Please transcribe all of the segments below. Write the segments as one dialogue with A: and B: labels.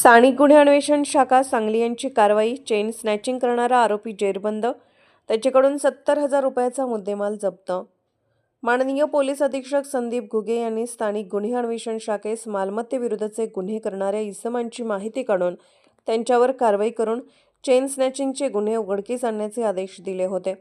A: स्थानिक गुन्हे अन्वेषण शाखा सांगली यांची कारवाई चेन स्नॅचिंग करणारा आरोपी जेरबंद त्याच्याकडून सत्तर हजार रुपयाचा मुद्देमाल जप्त. माननीय पोलीस अधीक्षक संदीप घुगे यांनी स्थानिक गुन्हे अन्वेषण शाखेस मालमत्तेविरुद्धचे गुन्हे करणाऱ्या इसमांची माहिती काढून त्यांच्यावर कारवाई करून चेन स्नॅचिंगचे गुन्हे उघडकीस आणण्याचे आदेश दिले होते.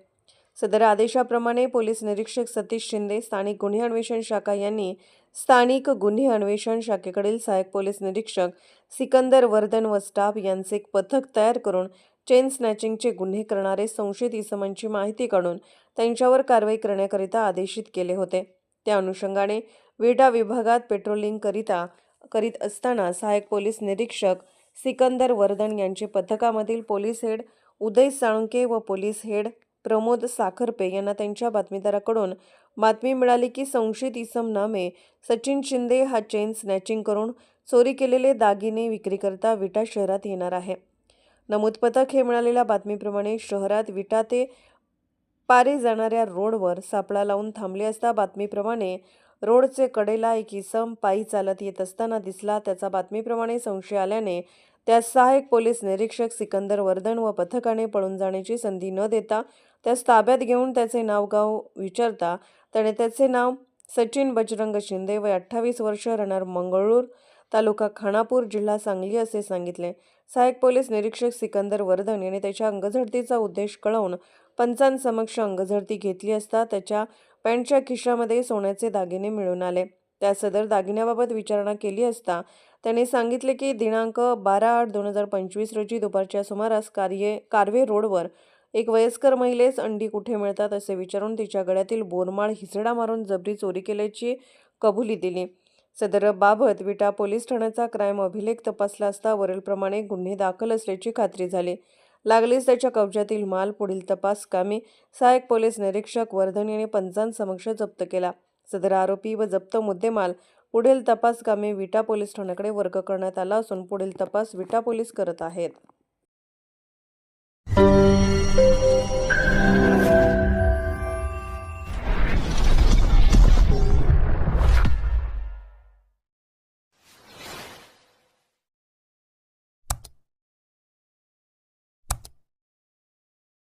A: सदर आदेशाप्रमाणे पोलीस निरीक्षक सतीश शिंदे स्थानिक गुन्हे अन्वेषण शाखा यांनी स्थानिक गुन्हे अन्वेषण शाखेकडील सहाय्यक पोलीस निरीक्षक सिकंदर वर्धन व स्टाफ यांचे एक पथक तयार करून चेन स्नॅचिंगचे गुन्हे करणारे संशयित इसमांची माहिती काढून त्यांच्यावर कारवाई करण्याकरिता आदेशित केले होते. त्या अनुषंगाने विडा विभागात पेट्रोलिंगकरिता करीत असताना सहाय्यक पोलीस निरीक्षक सिकंदर वर्धन यांचे पथकामधील पोलीस हेड उदय साळुंके व पोलीस हेड प्रमोद साखरपे यांना त्यांच्या बातमीदाराकडून बातमी मिळाली की संशयित इसम नामे सचिन शिंदे हा चेन स्नॅचिंग करून चोरी केलेले दागिने विक्रीकरता विटा शहरात येणार आहे. नमूद पथक हे मिळालेल्या बातमीप्रमाणे शहरात विटा ते पारे जाणाऱ्या रोडवर सापळा लावून थांबले असता बातमीप्रमाणे रोडचे कडेला एक इसम पायी चालत येत असताना दिसला. त्याचा बातमीप्रमाणे संशय आल्याने त्यास सहाय्यक पोलीस निरीक्षक सिकंदर वर्धन व पथकाने पळून जाण्याची संधी न देता त्यास ताब्यात घेऊन त्याचे नाव गाव विचारता त्याने त्याचे नाव सचिन बजरंग शिंदे व अठ्ठावीस वर्ष राहणार मंगळूर तालुका खानापूर जिल्हा सांगली असे सांगितले. सहाय्यक पोलीस निरीक्षक सिकंदर वर्धन यांनी त्याच्या अंगझडतीचा उद्देश कळवून पंचांसमक्ष अंगझडती घेतली असता त्याच्या पॅन्टच्या खिशामध्ये सोन्याचे दागिने मिळून आले. त्या सदर दागिन्याबाबत विचारणा केली असता त्यांनी सांगितले की दिनांक बारा आठ दोन हजार पंचवीस रोजी दुपारच्या सुमारास कार्ये कारवे रोडवर एक वयस्कर महिलेस अंडी कुठे मिळतात असे विचारून तिच्या गळ्यातील बोरमाळ हिसडा मारून जबरी चोरी केल्याची कबुली दिली. सदर बाबत विटा पोलीस ठाण्याचा क्राईम अभिलेख तपासला असता वरीलप्रमाणे गुन्हे दाखल असल्याची खात्री झाली. लागलीच त्याच्या कब्जातील माल पुढील तपास कामी सहाय्यक पोलीस निरीक्षक वर्धन यांनी पंचांसमक्ष जप्त केला. सदर आरोपी व जप्त मुद्देमाल पुढील तपास कामी विटा पोलीस ठाण्याकडे वर्ग करण्यात आला असून पुढील तपास विटा पोलीस करत आहेत.